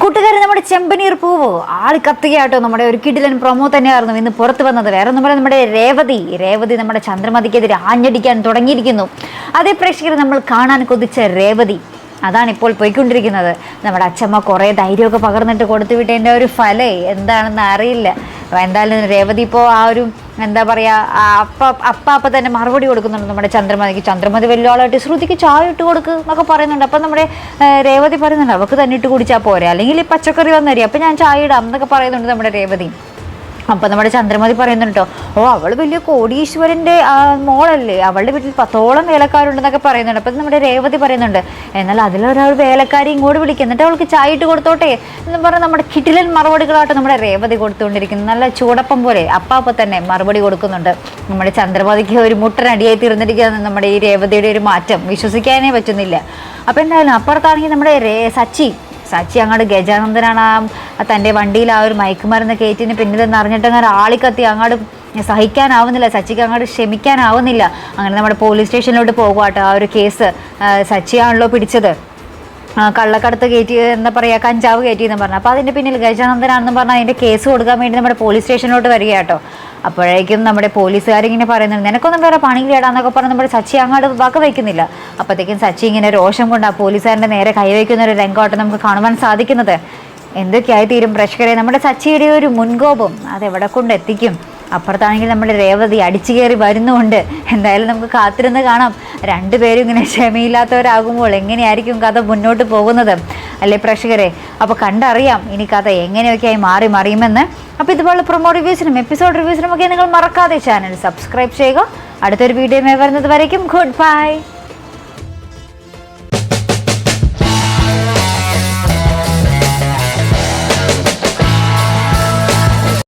കൂട്ടുകാരൻ നമ്മുടെ ചെമ്പനീർ പൂവ്. ആൾ കത്തുകയാട്ടോ നമ്മുടെ ഒരു കിടിലൻ പ്രൊമോ തന്നെയായിരുന്നു. ഇന്ന് പുറത്ത് വന്നത്. വേറെ പറയാം നമ്മുടെ രേവതി രേവതി നമ്മുടെ ചന്ദ്രമതിക്കെതിരെ ആഞ്ഞടിക്കാൻ തുടങ്ങിയിരിക്കുന്നു. അതേ പ്രേക്ഷകർ നമ്മൾ കാണാൻ കൊതിച്ച രേവതി അതാണ് ഇപ്പോൾ പോയിക്കൊണ്ടിരിക്കുന്നത്. നമ്മുടെ അച്ഛമ്മ കുറേ ധൈര്യമൊക്കെ പകർന്നിട്ട് കൊടുത്തു വിട്ടതിന്റെ ഒരു ഫലേ എന്താണെന്ന് അറിയില്ല. എന്തായാലും രേവതി ഇപ്പോൾ ആ ഒരു എന്താ പറയുക അപ്പ അപ്പ അപ്പ തന്നെ മറുപടി കൊടുക്കുന്നുണ്ട് നമ്മുടെ ചന്ദ്രമതിക്ക്. ചന്ദ്രമതി വലിയ ആളായിട്ട് ശ്രുതിക്ക് ചായ ഇട്ട് കൊടുക്ക് എന്നൊക്കെ പറയുന്നുണ്ട്. അപ്പം നമ്മുടെ രേവതി പറയുന്നുണ്ട് അവൾക്ക് തന്നെ ഇട്ട് കുടിച്ചാൽ പോരെ. അല്ലെങ്കിൽ ഈ പച്ചക്കറി വന്നരി അപ്പം ഞാൻ ചായ ഇടാം എന്നൊക്കെ പറയുന്നുണ്ട് നമ്മുടെ രേവതി. അപ്പം നമ്മുടെ ചന്ദ്രമതി പറയുന്നുണ്ട് ഓ അവൾ വലിയ കോടീശ്വരന്റെ മോളല്ലേ അവളുടെ വീട്ടിൽ പത്തോളം വേലക്കാരുണ്ടെന്നൊക്കെ പറയുന്നുണ്ട്. അപ്പം നമ്മുടെ രേവതി പറയുന്നുണ്ട് എന്നാൽ അതിലൊരാൾ വേലക്കാരി ഇങ്ങോട്ട് വിളിക്കും എന്നിട്ട് അവൾക്ക് ചായ ഇട്ട് കൊടുത്തോട്ടെ? എന്ന് പറഞ്ഞാൽ നമ്മുടെ കിട്ടിലൻ മറുപടികളായിട്ട് നമ്മുടെ രേവതി കൊടുത്തുകൊണ്ടിരിക്കുന്നു. നല്ല ചൂടപ്പം പോലെ അപ്പാപ്പ തന്നെ മറുപടി കൊടുക്കുന്നുണ്ട്. നമ്മുടെ ചന്ദ്രമതിക്ക് ഒരു മുട്ടനടിയായി തീർന്നിരിക്കുകയാണ് നമ്മുടെ ഈ രേവതിയുടെ ഒരു മാറ്റം. വിശ്വസിക്കാനേ പറ്റുന്നില്ല. അപ്പോൾ എന്തായാലും അപ്പുറത്താണെങ്കിൽ നമ്മുടെ സച്ചി സച്ചി അങ്ങോട്ട് ഗജാനന്ദനാണ് ആ തന്റെ വണ്ടിയിൽ ആ ഒരു മയക്കുമരുന്ന് കയറ്റിന് പിന്നിൽ അറിഞ്ഞിട്ട് അങ്ങനെ ആളിക്കത്തി അങ്ങോട്ട് സഹിക്കാനാവുന്നില്ല സച്ചിക്ക് അങ്ങോട്ട് ക്ഷമിക്കാനാവുന്നില്ല. അങ്ങനെ നമ്മുടെ പോലീസ് സ്റ്റേഷനിലോട്ട് പോകുവാട്ടോ ആ ഒരു കേസ് സച്ചിയാണല്ലോ പിടിച്ചത്. കള്ളക്കടത്ത് കയറ്റി എന്താ പറയുക കഞ്ചാവ് കയറ്റി എന്ന് പറഞ്ഞു. അപ്പോൾ അതിന്റെ പിന്നിൽ ഗജാനന്ദനാണെന്ന് പറഞ്ഞാൽ അതിന്റെ കേസ് കൊടുക്കാൻ വേണ്ടി നമ്മുടെ പോലീസ് സ്റ്റേഷനിലോട്ട് വരിക കേട്ടോ. അപ്പോഴേക്കും നമ്മുടെ പോലീസുകാരിങ്ങനെ പറയുന്നുണ്ട് നിനക്കൊന്നും വേറെ പണിയില്ലേടാന്നൊക്കെ പറഞ്ഞ് നമ്മുടെ സച്ചി അങ്ങോട്ട് വക വയ്ക്കുന്നില്ല. അപ്പോഴത്തേക്കും സച്ചി ഇങ്ങനെ രോഷം കൊണ്ട് ആ പോലീസുകാരന്റെ നേരെ കൈവയ്ക്കുന്ന ഒരു രംഗമായിട്ട് നമുക്ക് കാണുവാൻ സാധിക്കുന്നത്. എന്തൊക്കെയായി തീരും പ്രേക്ഷകരെ നമ്മുടെ സച്ചിയുടെ ഒരു മുൻകോപം അതെവിടെ കൊണ്ട് എത്തിക്കും? അപ്പുറത്താണെങ്കിൽ നമ്മുടെ രേവതി അടിച്ചു കയറി വരുന്നുമുണ്ട് എന്തായാലും നമുക്ക് കാത്തിരുന്ന് കാണാം. രണ്ടുപേരും ഇങ്ങനെ ക്ഷമയില്ലാത്തവരാകുമ്പോൾ എങ്ങനെയായിരിക്കും കഥ മുന്നോട്ട് പോകുന്നത്? അല്ലേ പ്രേക്ഷകരെ? അപ്പോൾ കണ്ടറിയാം ഇനി കഥ എങ്ങനെയൊക്കെയായി മാറി മറിയുമെന്ന്. അപ്പോൾ ഇതുപോലെ പ്രൊമോ റിവ്യൂസിനും എപ്പിസോഡ് റിവ്യൂസിനും ഒക്കെ നിങ്ങൾ മറക്കാതെ ചാനൽ സബ്സ്ക്രൈബ് ചെയ്യുക. അടുത്തൊരു വീഡിയോ മേ വരുന്നത് വരയ്ക്കും. Good bye